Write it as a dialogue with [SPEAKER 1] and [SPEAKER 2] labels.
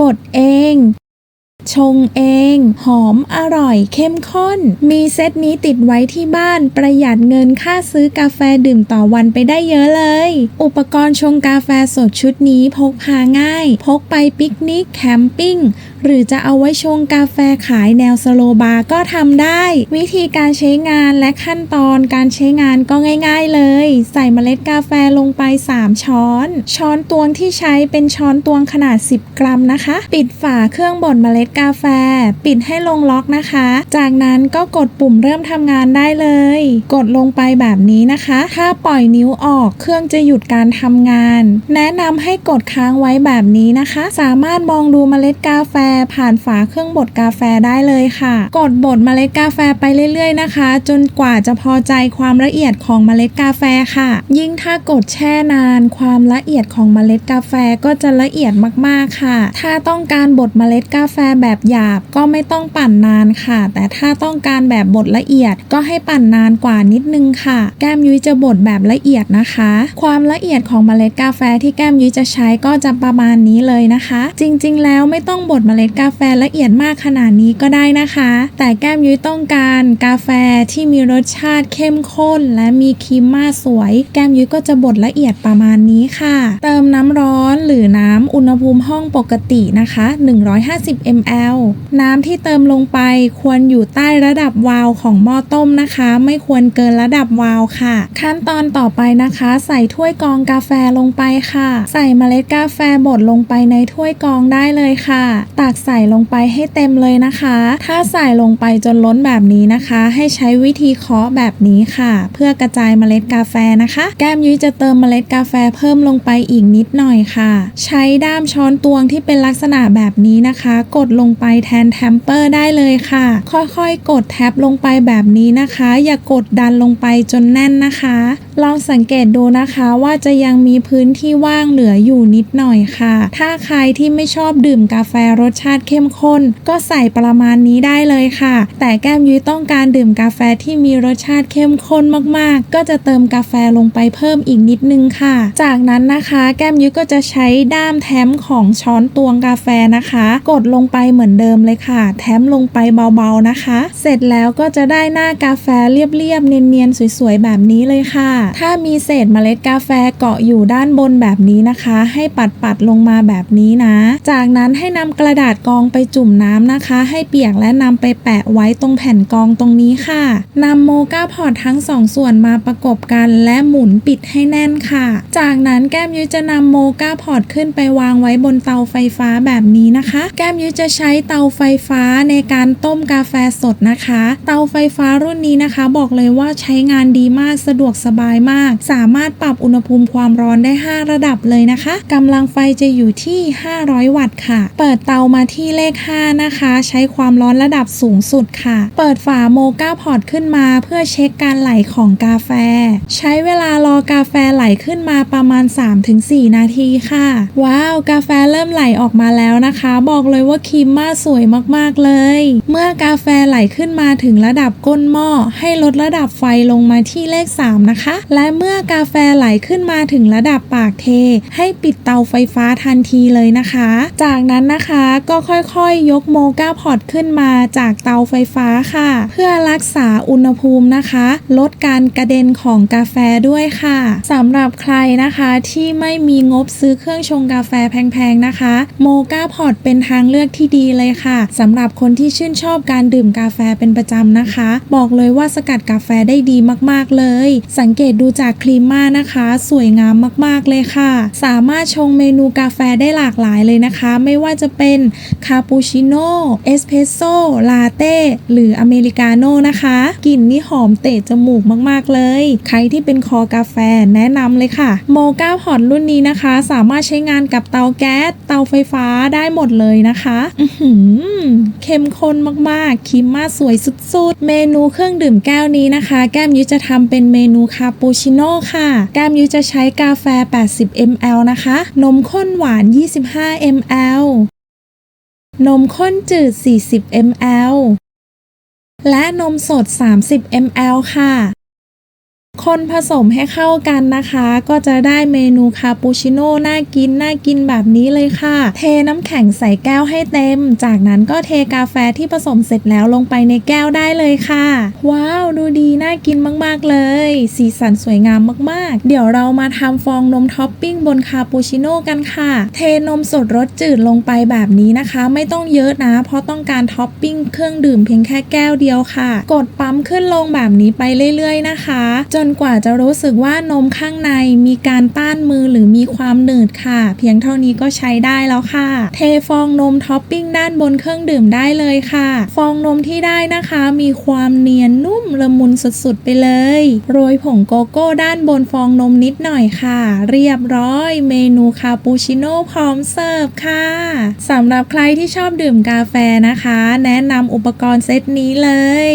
[SPEAKER 1] บดเอง ชงเอง หอมอร่อยเข้มข้น มีเซตนี้ติดไว้ที่บ้านประหยัดเงินค่าซื้อกาแฟดื่มต่อวันไปได้เยอะเลย อุปกรณ์ชงกาแฟสดชุดนี้พกพาง่าย พกไปปิกนิกแคมปิ้ง หรือจะเอาไว้ชงกาแฟขายแนวสโลบาร์ก็ทำได้ วิธีการใช้งานและขั้นตอนการใช้งานก็ง่าย ๆเลย ใส่เมล็ดกาแฟลงไป 3 ช้อน ช้อนตวงที่ใช้เป็นช้อนตวงขนาด 10 กรัมนะคะ ปิดฝาเครื่องบดเมล็ดกาแฟ ปิดให้ลงล็อกนะคะ จากนั้นก็กดปุ่มเริ่มทำงานได้เลย กดลงไปแบบนี้นะคะ ถ้าปล่อยนิ้วออกเครื่องจะหยุดการทำงาน แนะนำให้กดค้างไว้แบบนี้นะคะ สามารถมองดูเมล็ดกาแฟผ่านฝาเครื่องบดกาแฟได้เลยค่ะ กดบดเมล็ดกาแฟไปเรื่อยๆนะคะ จนกว่าจะพอใจความละเอียดของเมล็ดกาแฟค่ะ ยิ่งถ้ากดแช่นาน ความละเอียดของเมล็ดกาแฟก็จะละเอียดมากๆค่ะ ถ้าต้องการบดเมล็ดกาแฟแบบหยาบก็ไม่ต้องปั่นนานค่ะ แต่ถ้าต้องการแบบบดละเอียดก็ให้ปั่นนานกว่านิดนึงค่ะ แก้มยุ้ยจะบดแบบละเอียดนะคะ ความละเอียดของเมล็ดกาแฟที่แก้มยุ้ยจะใช้ก็จะประมาณนี้เลยนะคะ จริงๆ แล้วไม่ต้องบดเมล็ดกาแฟละเอียดมากขนาดนี้ก็ได้นะคะ แต่แก้มยุ้ยต้องการกาแฟที่มีรสชาติเข้มข้น และมีครีมมาสวย แก้มยุ้ยก็จะบดละเอียดประมาณนี้ค่ะ เติมน้ำร้อนหรือน้ำอุณหภูมิห้องปกตินะคะ 150 ml น้ำที่เติมลงไปควรอยู่ใต้ระดับวาล์วของหม้อต้มนะคะ ไม่ควรเกินระดับวาล์วค่ะ ขั้นตอนต่อไปนะคะ ใส่ถ้วยกรองกาแฟลงไปค่ะ ใส่เมล็ดกาแฟบดลงไปในถ้วยกรองได้เลยค่ะตักใส่ลงไปให้เต็มเลยนะคะ ถ้าใส่ลงไปจนล้นแบบนี้นะคะ ให้ใช้วิธีเคาะแบบนี้ค่ะ เพื่อกระจายเมล็ดกาแฟนะคะ แก้มยุ้ยจะเติมเมล็ดกาแฟเพิ่มลงไปอีกนิดหน่อยค่ะ ใช้ด้ามช้อนตวงที่เป็นลักษณะแบบนี้นะคะ กดลงไปแทนแทมเปอร์ได้เลยค่ะ ค่อยๆ กดแท็บลงไปแบบนี้นะคะ อย่ากดดันลงไปจนแน่นนะคะ ลองสังเกตดูนะคะว่าจะยังมีพื้นที่ว่างเหลืออยู่นิดหน่อยค่ะ ถ้าใครที่ไม่ชอบดื่มกาแฟรสชาติเข้มข้น ก็ใส่ประมาณนี้ได้เลยค่ะ แต่แก้มยุ้ยต้องการดื่มกาแฟที่มีรสชาติเข้มข้นมากๆ ก็จะเติมกาแฟลงไปเพิ่มอีกนิดนึงค่ะ จากนั้นนะคะแก้มยุ้ยก็จะใช้ด้ามแทมของช้อนตวงกาแฟนะคะ กดลงไปเหมือนเดิมเลยค่ะแทมลงไปเบาๆนะคะ เสร็จแล้วก็จะได้หน้ากาแฟเรียบๆเนียนๆสวยๆแบบนี้เลยค่ะถ้ามีเศษเมล็ดกาแฟเกาะอยู่ด้านบนแบบนี้นะคะ ให้ปัดๆลงมาแบบนี้นะ จากนั้นให้นำกระดาษกองไปจุ่มน้ำนะคะ ให้เปียกและนำไปแปะไว้ตรงแผ่นกองตรงนี้ค่ะนำโมกาพอร์ตทั้งสองส่วนมาประกบกันและหมุนปิดให้แน่นค่ะ จากนั้นแก้มยุ้ยจะนำโมกาพอร์ตขึ้นไปวางไว้บนเตาไฟฟ้าแบบนี้นะคะ แก้มยุ้ยจะใช้เตาไฟฟ้าในการต้มกาแฟสดนะคะ เตาไฟฟ้ารุ่นนี้นะคะ บอกเลยว่าใช้งานดีมากสะดวกสบายมาก สามารถปรับอุณหภูมิความร้อนได้ 5 ระดับเลยนะคะกำลังไฟจะอยู่ที่ 500 วัตต์ค่ะ เปิดเตามาที่เลข 5 นะคะ ใช้ความร้อนระดับสูงสุดค่ะ เปิดฝาโมกาพอร์ตขึ้นมา เพื่อเช็คการไหลของกาแฟ ใช้เวลารอกาแฟไหลขึ้นมาประมาณ 3-4 นาทีค่ะ ว้าว กาแฟเริ่มไหลออกมาแล้วนะคะ บอกเลยว่าครีมมาสวยมากๆเลย เมื่อกาแฟไหลขึ้นมาถึงระดับก้นหม้อให้ลดระดับไฟลงมาที่เลข 3 นะคะและเมื่อกาแฟไหลขึ้นมาถึงระดับปากเท ให้ปิดเตาไฟฟ้าทันทีเลยนะคะ จากนั้นนะคะก็ค่อยๆ ยกโมกาพอตขึ้นมาจากเตาไฟฟ้าค่ะ เพื่อรักษาอุณหภูมินะคะ ลดการกระเด็นของกาแฟด้วยค่ะสำหรับใครนะคะที่ไม่มีงบซื้อเครื่องชงกาแฟแพงๆนะคะโมกาพอตเป็นทางเลือกที่ดีเลยค่ะสำหรับคนที่ชื่นชอบการดื่มกาแฟเป็นประจำนะคะ บอกเลยว่าสกัดกาแฟได้ดีมากๆเลย สังเกตดูจากครีมมานะคะ สวยงามมากๆเลยค่ะ สามารถชงเมนูกาแฟได้หลากหลายเลยนะคะ ไม่ว่าจะเป็นคาปูชิโน่เอสเพรสโซ่ลาเต้หรืออเมริกาโน่นะคะกลิ่นนี่หอมเตะจมูกมากๆเลย ใครที่เป็นคอกาแฟแนะนำเลยค่ะโมกาพอตรุ่นนี้นะคะ สามารถใช้งานกับเตาแก๊สเตาไฟฟ้าได้หมดเลยนะคะอื้อหือเข้มข้นมากๆครีมมาสวยสุดๆ เมนูเครื่องดื่มแก้วนี้นะคะ แก้มยุ้ยจะทำเป็นเมนูคาปูชิโน่ค่ะแก้มยุ้ยจะใช้กาแฟ 80 ml นะคะ นมข้นหวาน 25 ml นมข้นจืด 40 ml และนมสด 30 ml ค่ะ คนผสมให้เข้ากันนะคะ ก็จะได้เมนูคาปูชิโน่น่ากินน่ากินแบบนี้เลยค่ะ เทน้ำแข็งใส่แก้วให้เต็ม จากนั้นก็เทกาแฟที่ผสมเสร็จแล้วลงไปในแก้วได้เลยค่ะ ว้าว ดูดีน่ากินมากๆเลย สีสันสวยงามมากๆ เดี๋ยวเรามาทำฟองนมท็อปปิ้งบนคาปูชิโน่กันค่ะ เทนมสดรสจืดลงไปแบบนี้นะคะ ไม่ต้องเยอะนะ เพราะต้องการท็อปปิ้งเครื่องดื่มเพียงแค่แก้วเดียวค่ะ กดปั๊มขึ้นลงแบบนี้ไปเรื่อยๆนะคะ จนนกว่าจะรู้สึกว่านมข้างในมีการต้านมือหรือมีความหนืดค่ะ เพียงเท่านี้ก็ใช้ได้แล้วค่ะ เทฟองนมท็อปปิ้งด้านบนเครื่องดื่มได้เลยค่ะ ฟองนมที่ได้นะคะ มีความเนียนนุ่มละมุนสุดๆไปเลย โรยผงโกโก้ด้านบนฟองนมนิดหน่อยค่ะ เรียบร้อย เมนูคาปูชิโน่พร้อมเสิร์ฟค่ะสำหรับใครที่ชอบดื่มกาแฟนะคะ แนะนำอุปกรณ์เซตนี้เลย